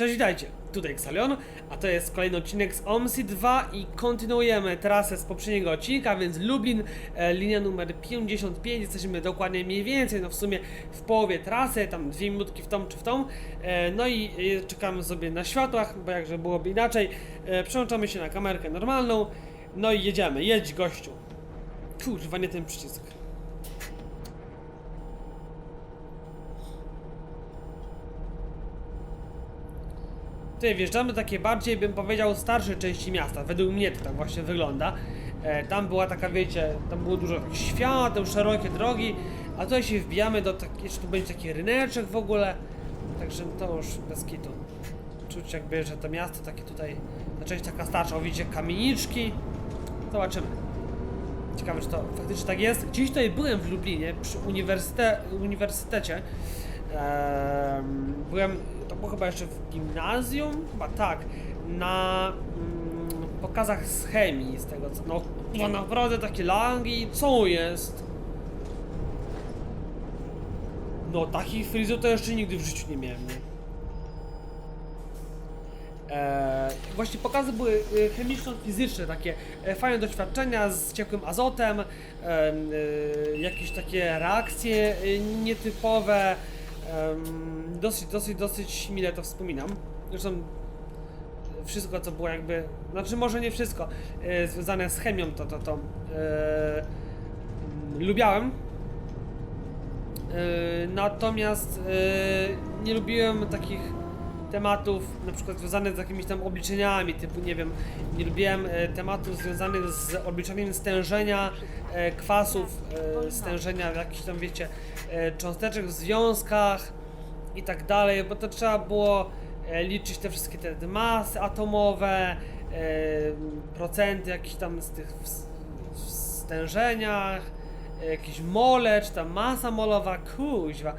Cześć, witajcie, tutaj Xalion, a to jest kolejny odcinek z OMSI 2 i kontynuujemy trasę z poprzedniego odcinka, więc Lublin, e, linia numer 55, jesteśmy dokładnie mniej więcej, no w sumie w połowie trasy, tam dwie minutki w tą czy w tą, e, no i e, czekamy sobie na światłach, bo jakże byłoby inaczej, przełączamy się na kamerkę normalną, no i jedziemy, jedź gościu. Kurwa, nie ten przycisk. Tutaj wjeżdżamy takie bardziej, bym powiedział, starsze części miasta. Według mnie to tak właśnie wygląda. E, tam była taka, wiecie, tam było dużo świateł, szerokie drogi, a tutaj się wbijamy do takiej, jeszcze tu będzie taki ryneczek w ogóle. Także to już bez kitu. Czuć jakby, że to miasto takie tutaj, ta część taka starsza, o widzicie, kamieniczki. Zobaczymy. Ciekawe, czy to faktycznie tak jest. Gdzieś tutaj byłem w Lublinie, przy uniwersyte, uniwersytecie. Em, byłem, to było chyba jeszcze w gimnazjum, chyba tak, na mm, pokazach z chemii, z tego co, no, no naprawdę takie langi, co jest? No takich fryzur to jeszcze nigdy w życiu nie miałem? Eee, właśnie pokazy były e, chemiczno-fizyczne, takie e, fajne doświadczenia z ciekłym azotem, em, e, jakieś takie reakcje e, nietypowe. Dosyć, dosyć, dosyć mile to wspominam. Zresztą wszystko, co było jakby, znaczy może nie wszystko, e, związane z chemią, to, to, to e, lubiałem. E, natomiast nie lubiłem takich tematów, na przykład związanych z jakimiś tam obliczeniami, typu nie wiem, nie lubiłem e, tematów związanych z obliczaniem stężenia e, kwasów, e, stężenia jakichś tam wiecie, cząsteczek w związkach i tak dalej, bo to trzeba było liczyć te wszystkie te masy atomowe, procenty jakichś tam z tych w, w stężeniach, jakieś mole, czy tam masa molowa, kuźwa.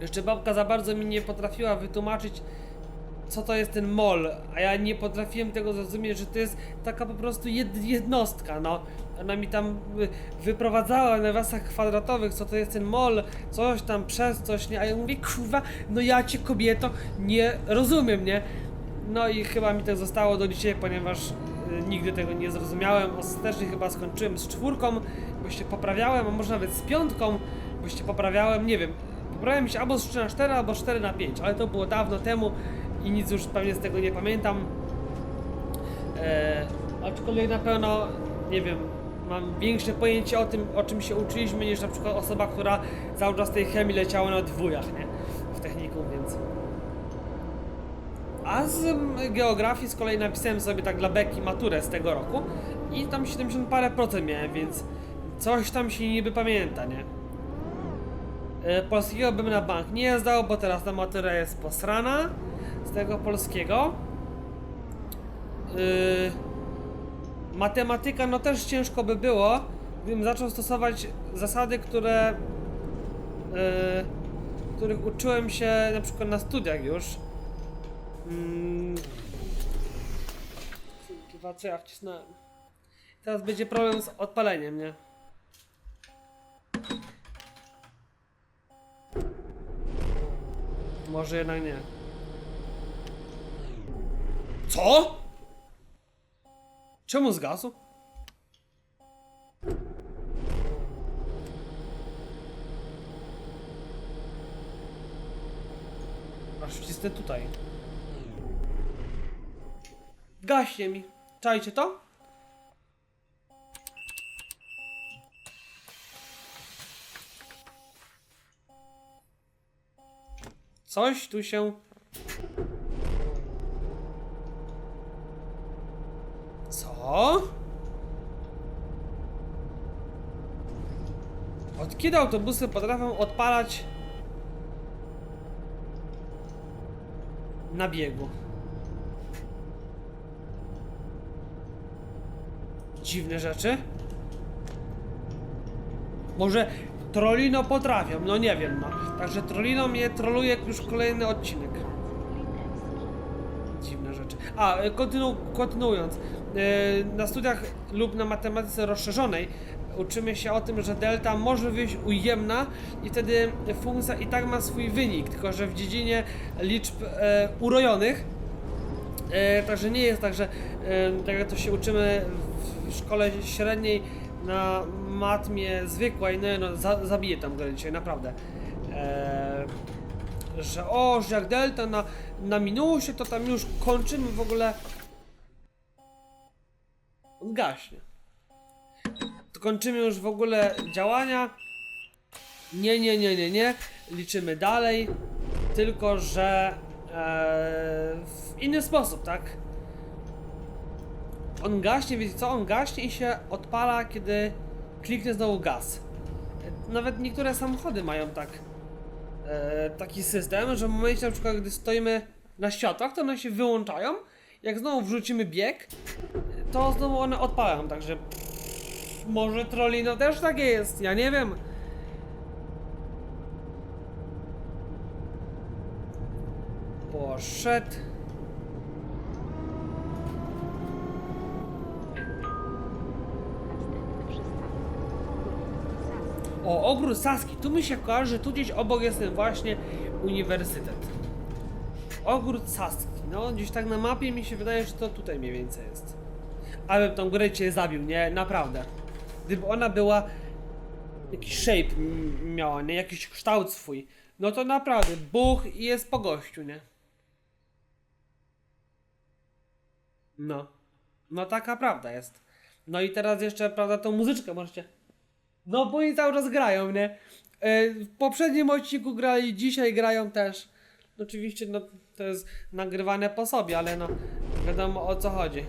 Jeszcze babka za bardzo mi nie potrafiła wytłumaczyć, co to jest ten mol, a ja nie potrafiłem tego zrozumieć, że to jest taka po prostu jed jednostka, no. Ona mi tam y, wyprowadzała na wasach kwadratowych, co to jest ten mol, coś tam przez coś, nie? A ja mówię, kurwa, no ja cię kobieto nie rozumiem, nie? No i chyba mi tak zostało do dzisiaj, ponieważ y, nigdy tego nie zrozumiałem. Ostatecznie chyba skończyłem z czwórką, bo się poprawiałem, a może nawet z piątką, bo się poprawiałem, nie wiem. Poprawiałem się albo z 3 na 4, albo 4 na 5, ale to było dawno temu i nic już pewnie z tego nie pamiętam. E, aczkolwiek na pewno, nie wiem, mam większe pojęcie o tym, o czym się uczyliśmy, niż na przykład osoba, która cały czas tej chemii leciała na dwójach, nie? W technikum, więc... A z geografii z kolei napisałem sobie tak dla beki maturę z tego roku i tam 70 parę procent miałem, więc coś tam się niby pamięta, nie? E, Polskiego bym na bank nie zdał, bo teraz ta matura jest posrana z tego polskiego. Yy, matematyka, no też ciężko by było, gdybym zaczął stosować zasady, które yy, których uczyłem się na przykład na studiach już. Mm. Kurwa, co ja wcisnąłem? Teraz będzie problem z odpaleniem, nie? Może jednak nie. Co? Czemu zgasł? Aż wcisnę tutaj. Gaśnie mi. Czajcie to? Coś tu się. Co? Od kiedy autobusy potrafią odpalać na biegu? Dziwne rzeczy. Może Trollino potrafią, no nie wiem, no. Także Trollino mnie troluje już kolejny odcinek. Dziwne rzeczy. A, e, kontynu, kontynuując. e, Na studiach lub na matematyce rozszerzonej uczymy się o tym, że delta może wyjść ujemna i wtedy funkcja i tak ma swój wynik, tylko że w dziedzinie liczb e, urojonych E, także nie jest tak, że e, tak jak to się uczymy w szkole średniej na matmie zwykłej, no, no za, zabiję tam grę dzisiaj, naprawdę. E, że o, że jak delta na, na minusie, to tam już kończymy w ogóle. Gaśnie. To kończymy już w ogóle działania. Nie, nie, nie, nie, nie. Liczymy dalej. Tylko, że e, w inny sposób, tak? On gaśnie, wiecie co? On gaśnie i się odpala, kiedy kliknę znowu gaz. Nawet niektóre samochody mają tak e, taki system, że w momencie na przykład, gdy stoimy na światłach, to one się wyłączają. Jak znowu wrzucimy bieg, to znowu one odpalają, także może Trollino też takie jest, ja nie wiem. Poszedł. O, ogród Saski. Tu mi się kojarzy, że tu gdzieś obok jest ten właśnie uniwersytet. Ogród Saski. No, gdzieś tak na mapie mi się wydaje, że to tutaj mniej więcej jest. Ale tą grę cię zabił, nie? Naprawdę. Gdyby ona była jakiś shape miała, nie? Jakiś kształt swój. No to naprawdę, buch i jest po gościu, nie? No. No taka prawda jest. No i teraz jeszcze, prawda, tą muzyczkę możecie no bo oni cały czas grają, nie? E, W poprzednim odcinku grali, dzisiaj grają też. Oczywiście, no to jest nagrywane po sobie, ale no wiadomo o co chodzi.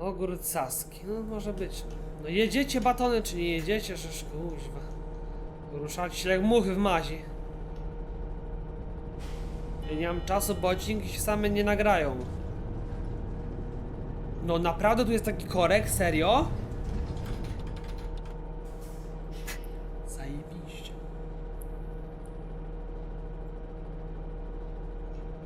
Ogród Saski, no może być. No jedziecie batony, czy nie jedziecie, żeż kuźwa. Ruszacie się jak muchy w mazi. Ja nie mam czasu, bo odcinki się same nie nagrają. No naprawdę tu jest taki korek? Serio? Zajebiście.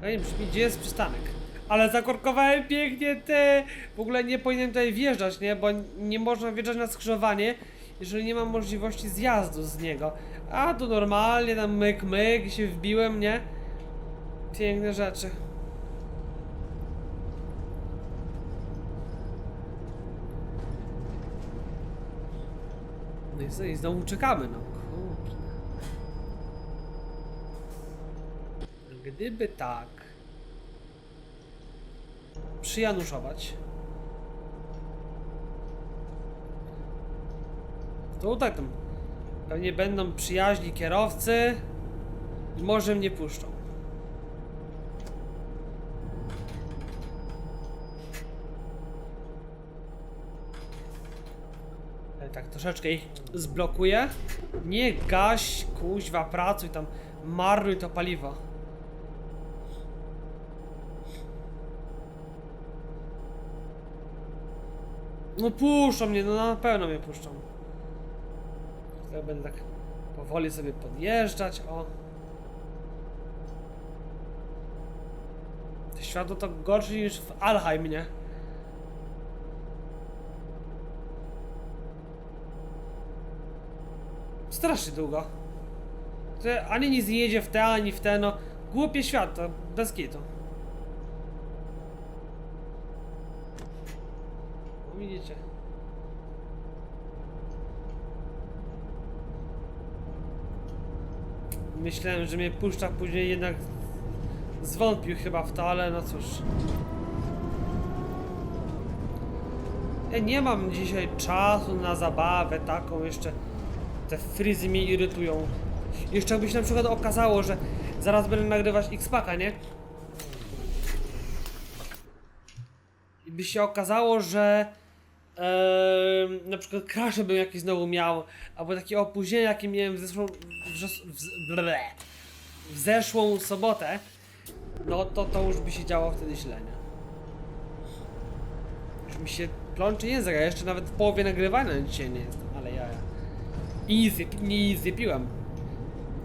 Ja nie brzmi, gdzie jest przystanek? Ale zakorkowałem pięknie te. W ogóle nie powinienem tutaj wjeżdżać, nie? Bo nie można wjeżdżać na skrzyżowanie, jeżeli nie mam możliwości zjazdu z niego. A tu normalnie tam myk myk się wbiłem, nie? Piękne rzeczy. No i co, i znowu czekamy, no kurde. Gdyby tak... Przyjanuszować... To tak tam... Pewnie będą przyjaźni kierowcy i może mnie puszczą. Ale tak troszeczkę ich zblokuję. Nie gaś, kuźwa, pracuj tam, marnuj to paliwo. No puszczą mnie, no na pewno mnie puszczą. Ja będę tak powoli sobie podjeżdżać, o. Światło to gorsze niż w Alheim, nie? Strasznie długo. To ani nie jedzie w te, ani w te, no. Głupie światło, bez kitu. No widzicie. Myślałem, że mnie puszcza, później jednak zwątpił chyba w to, ale no cóż. Ja nie mam dzisiaj czasu na zabawę taką jeszcze. Te frizy mnie irytują. Jeszcze jakby się na przykład okazało, że zaraz będę nagrywać X-Paka, nie? I by się okazało, że na przykład crashe bym jakiś znowu miał, albo takie opóźnienie, jakie miałem w zeszłą, w, w, zeszłą sobotę, no to to już by się działo wtedy źle, nie? Już mi się plączy język, a jeszcze nawet w połowie nagrywania dzisiaj nie jestem, ale ja... I Easy, nie easy.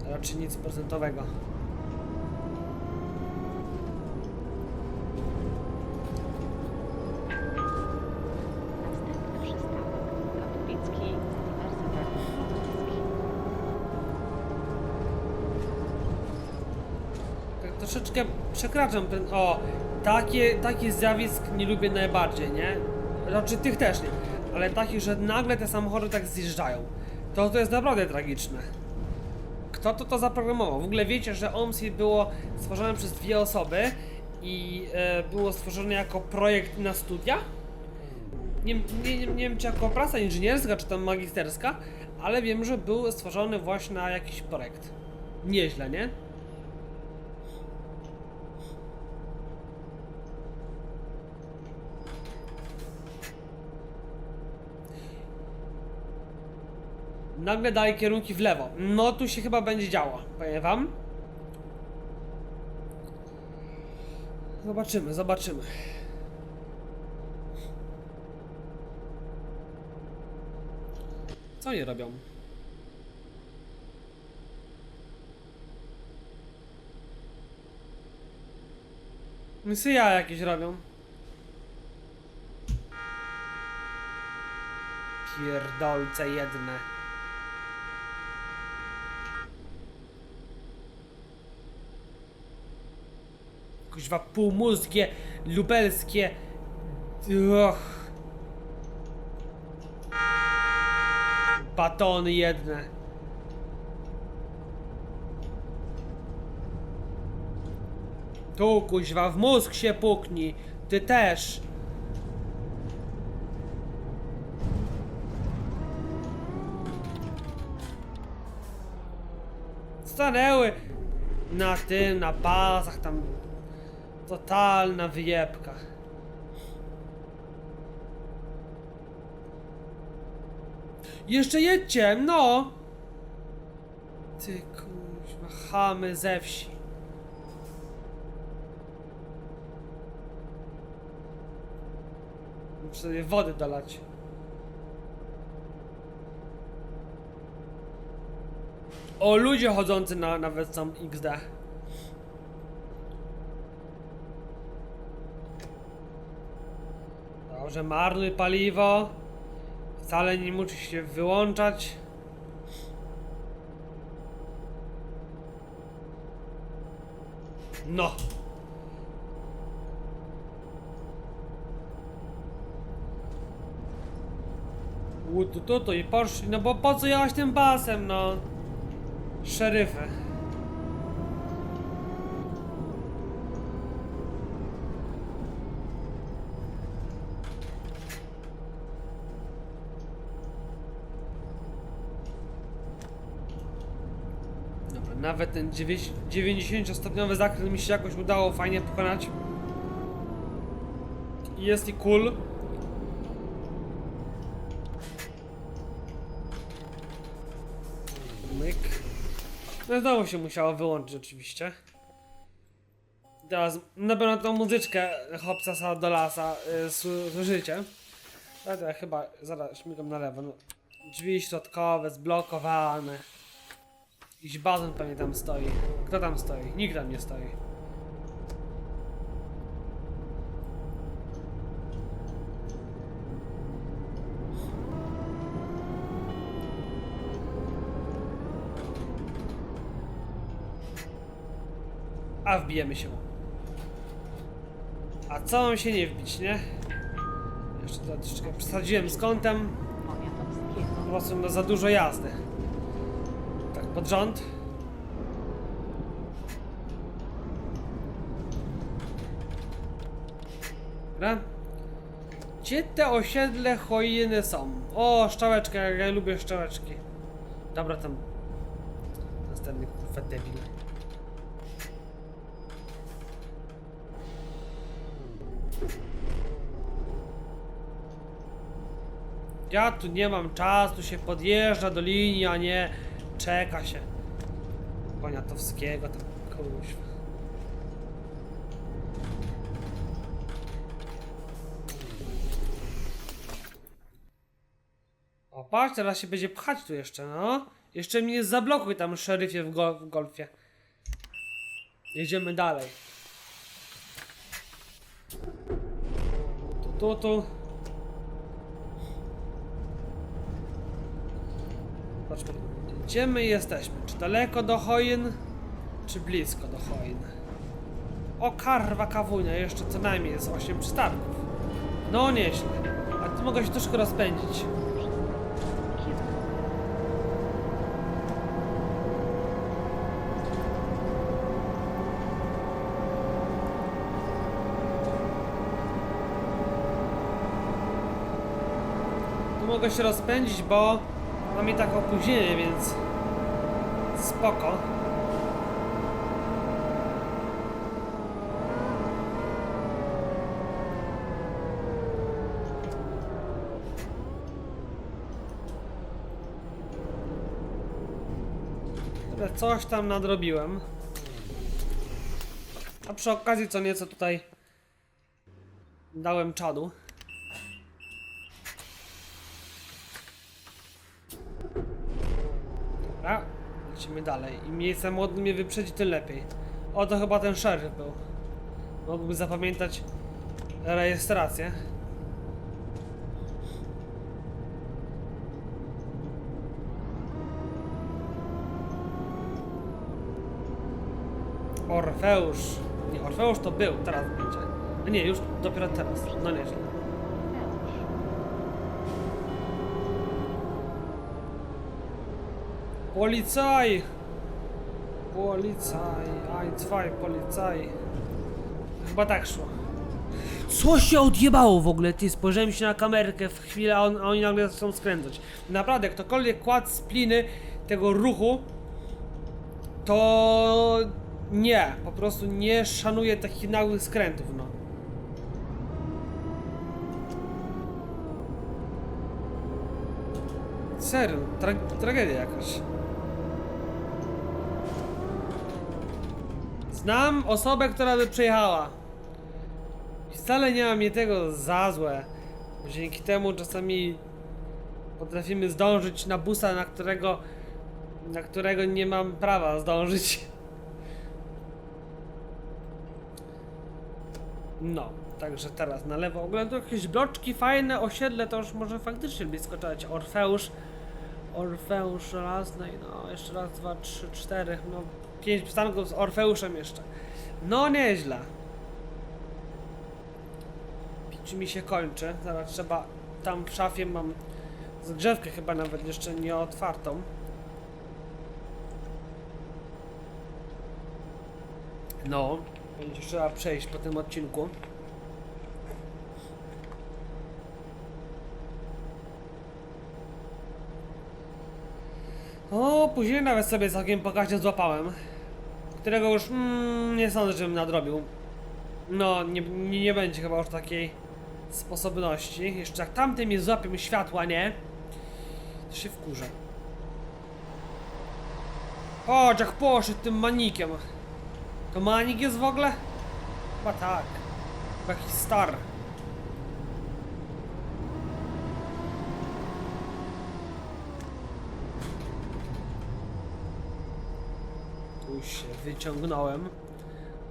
Raczej nic procentowego. troszeczkę przekraczam ten. O, takie, takich zjawisk nie lubię najbardziej, nie? Znaczy tych też nie, ale takich, że nagle te samochody tak zjeżdżają. To to jest naprawdę tragiczne. Kto to to zaprogramował? W ogóle wiecie, że OMSI było stworzone przez dwie osoby i e, było stworzone jako projekt na studia? Nie, nie, nie, nie wiem czy jako praca inżynierska, czy tam magisterska, ale wiem, że był stworzony właśnie na jakiś projekt. Nieźle, nie? Nagle daje kierunki w lewo. No tu się chyba będzie działo, powiem wam. Zobaczymy, zobaczymy. Co oni robią? Misja jakieś robią. Pierdolce jedne. Kuźwa półmózgie, lubelskie. Och. Batony jedne. Tu kuźwa, w mózg się puknij. Ty też. Stanęły na tym, na bazach tam. Totalna wyjebka. Jeszcze jedźcie, no! Ty kuźwa, chamy ze wsi. Muszę sobie wody dolać. O, ludzie chodzący na, nawet są XD. Dobrze, marnuj paliwo. Wcale nie musi się wyłączać. No. U, tu, tu, tu i poszli, no bo po co jechać tym basem, no? Szeryfy. Dobra, nawet ten 90-stopniowy zakręt mi się jakoś udało fajnie pokonać. Jest i cool. Myk. No znowu się musiało wyłączyć oczywiście. Teraz na pewno tą muzyczkę Hopsa do lasa y, sły- słyszycie. Ale to ja chyba zaraz śmigam na lewo. No. Drzwi środkowe zblokowane. Jakiś bazon pewnie tam stoi. Kto tam stoi? Nikt tam nie stoi. A wbijemy się. A co mam się nie wbić, nie? Jeszcze troszeczkę przesadziłem z kątem. Po prostu za dużo jazdy. Pod rząd. Dobra. Gdzie te osiedle choiny są? O, szczałeczka, jak ja lubię szczałeczki. Dobra, tam. Następny kurwa debil. Ja tu nie mam czasu, tu się podjeżdża do linii, a nie czeka się. Poniatowskiego tam kogoś. O, patrz, teraz się będzie pchać tu jeszcze, no. Jeszcze mnie zablokuj tam, szeryfie w, w golfie. Jedziemy dalej. Tu, tu, tu. Patrzmy, gdzie my jesteśmy? Czy daleko do Hoin, czy blisko do Hoin? O karwa kawunia, jeszcze co najmniej jest 8 przystanków. No nieźle. A tu mogę się troszkę rozpędzić. Mogę się rozpędzić, bo mam i tak opóźnienie, więc spoko. Coś tam nadrobiłem. A przy okazji co nieco tutaj dałem czadu. Dobra, lecimy dalej. Im mniej samochód mnie wyprzedzi, tym lepiej. O, to chyba ten szeryf był. Mógłby zapamiętać rejestrację. Orfeusz. Nie, Orfeusz to był, teraz będzie. Nie, już dopiero teraz. No nieźle. Polizei! Polizei, ein, zwei, Polizei. Chyba tak szło. Co się odjebało w ogóle? Ty, spojrzałem się na kamerkę w chwilę, a, on, a oni nagle zaczną skręcać. Naprawdę, ktokolwiek kładł spliny tego ruchu, to nie, po prostu nie szanuje takich nagłych skrętów, no. Serio, tra tragedia jakaś. Znam osobę, która by przejechała. I wcale nie mam mnie tego za złe. Dzięki temu czasami potrafimy zdążyć na busa, na którego na którego nie mam prawa zdążyć. No, także teraz na lewo. Tu jakieś bloczki fajne, osiedle to już może faktycznie blisko czekać. Orfeusz. Orfeusz raz, no i no, jeszcze raz, dwa, trzy, cztery, no pięć przystanków z Orfeuszem jeszcze. No nieźle. Pić mi się kończy, zaraz trzeba, tam w szafie mam zgrzewkę chyba nawet jeszcze nie otwartą. No, będzie trzeba przejść po tym odcinku. O, później nawet sobie całkiem pokaźnie złapałem. Którego już mm, nie sądzę, żebym nadrobił. No, nie, nie, nie będzie chyba już takiej sposobności. Jeszcze jak tamtym mi złapią światła, nie? To się wkurzę. Chodź, jak poszedł tym manikiem. To manik jest w ogóle? Chyba tak. Chyba jakiś star. Tu się wyciągnąłem.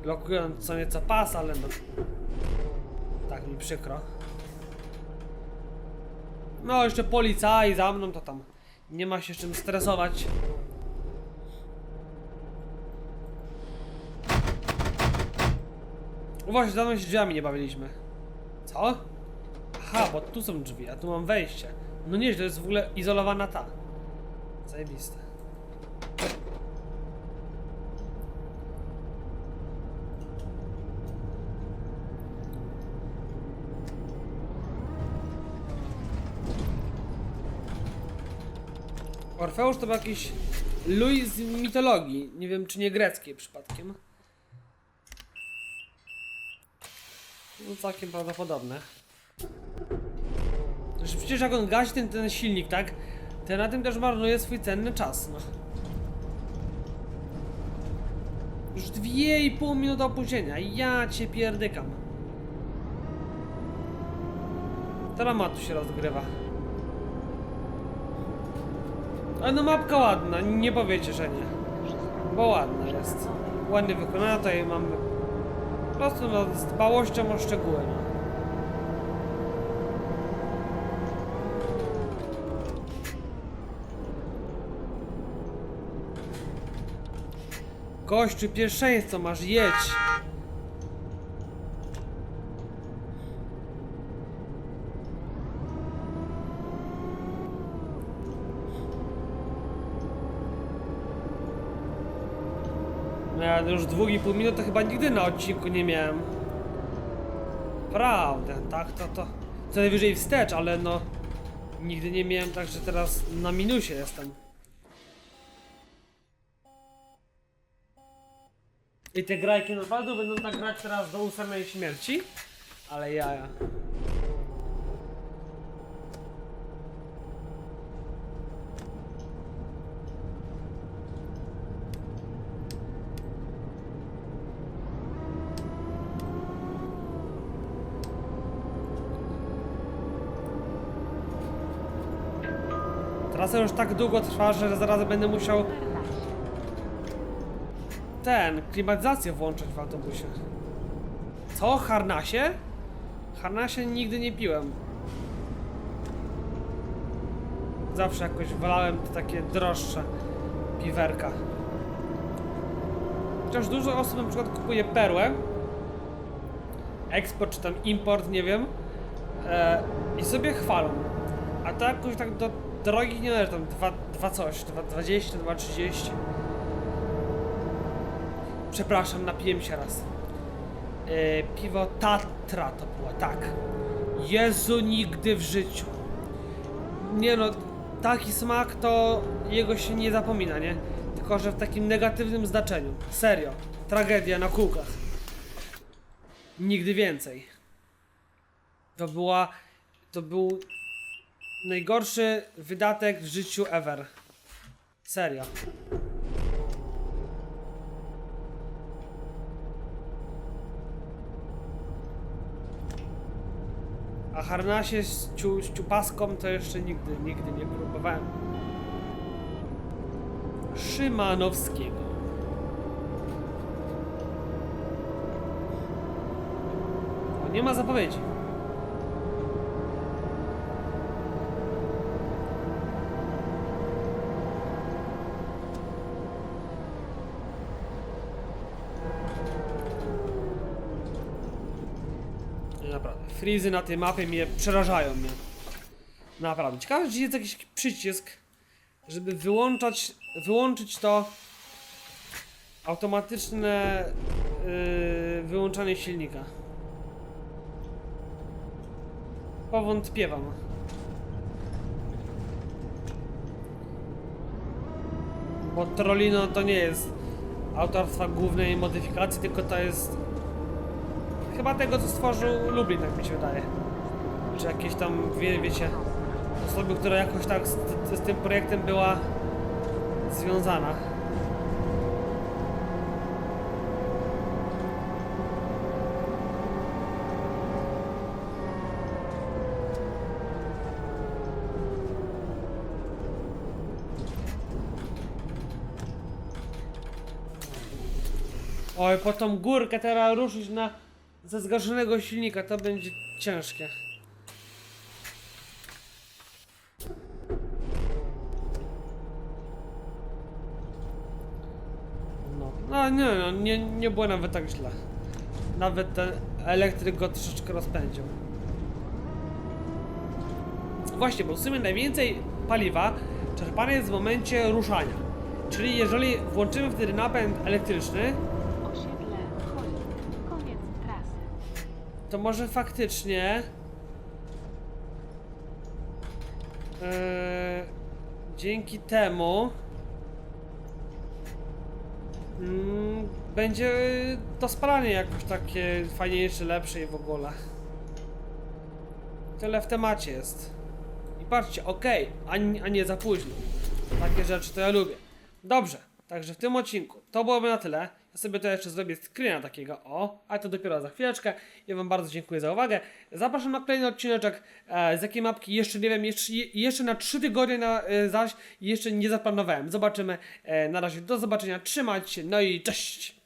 Blokując co nieco pas, ale no... Tak mi przykro. No jeszcze policja i za mną to tam nie ma się czym stresować. No Właśnie, dawno się drzwiami nie bawiliśmy. Co? Aha, bo tu są drzwi, a tu mam wejście. No nie, to jest w ogóle izolowana ta. Zajebiste. Orfeusz to był jakiś Louis z mitologii. Nie wiem, czy nie greckiej przypadkiem. No całkiem prawdopodobne. Znaczy przecież jak on gasi ten, ten silnik, tak? To na tym też marnuje swój cenny czas, no. Już dwie i pół minuty opóźnienia. Ja cię pierdykam. Dramatu się rozgrywa. Ale no mapka ładna, nie powiecie, że nie. Bo ładna jest. Ładnie wykonana, tutaj mamy po prostu no, z dbałością o szczegóły. No. Gościu, pierwszeństwo masz, jedź! Ja już dwóch i pół minuty chyba nigdy na odcinku nie miałem. Prawda, tak, to to. Co najwyżej wstecz, ale no. Nigdy nie miałem, także teraz na minusie jestem. I te grajki naprawdę będą tak grać teraz do ósemej śmierci? Ale jaja. Trasa już tak długo trwa, że zaraz będę musiał ten, klimatyzację włączyć w autobusie. Co? Harnasie? Harnasie nigdy nie piłem. Zawsze jakoś wolałem te takie droższe piwerka. Chociaż dużo osób na przykład kupuje perłę, eksport czy tam import, nie wiem, e, i sobie chwalą. A to jakoś tak do drogi nie należy, tam dwa, dwa coś, dwa, 20, 2,30. Przepraszam, napiłem się raz. E, piwo Tatra to było, tak. Jezu, nigdy w życiu. Nie no, taki smak to jego się nie zapomina, nie? Tylko, że w takim negatywnym znaczeniu. Serio. Tragedia na kółkach. Nigdy więcej. To była... To był najgorszy wydatek w życiu ever. Serio. A harnasie z, ciu, z ciupaską to jeszcze nigdy, nigdy nie próbowałem. Szymanowskiego. Nie ma zapowiedzi. Nie, Naprawdę. Frizy na tej mapie mnie przerażają mnie. Naprawdę. Ciekawe, czy jest jakiś przycisk, żeby wyłączać, wyłączyć to automatyczne yy, wyłączanie silnika. Powątpiewam. Bo Trollino to nie jest autorstwa głównej modyfikacji, tylko to jest Chyba tego, co stworzył Lublin, tak mi się wydaje. Czy jakieś tam, wie, wiecie, osoby, która jakoś tak z, z tym projektem była związana. Oj, po tą górkę teraz ruszyć na ze zgaszonego silnika, to będzie ciężkie. No, no nie, no, nie, nie było nawet tak źle. Nawet ten elektryk go troszeczkę rozpędził. Właśnie, bo w sumie najwięcej paliwa czerpane jest w momencie ruszania. Czyli jeżeli włączymy wtedy napęd elektryczny, to może faktycznie. Eee, dzięki temu. Mm, będzie to spalanie jakoś takie fajniejsze, lepsze i w ogóle. Tyle w temacie jest. I patrzcie, okej, a, a nie za późno. Takie rzeczy to ja lubię. Dobrze, także w tym odcinku to byłoby na tyle. Ja sobie to jeszcze zrobię screena takiego, o, ale to dopiero za chwileczkę. Ja Wam bardzo dziękuję za uwagę. Zapraszam na kolejny odcineczek. E, z jakiej mapki jeszcze nie wiem, jeszcze, jeszcze na 3 tygodnie na, e, zaś jeszcze nie zaplanowałem. Zobaczymy. E, na razie do zobaczenia, trzymajcie się, no i cześć!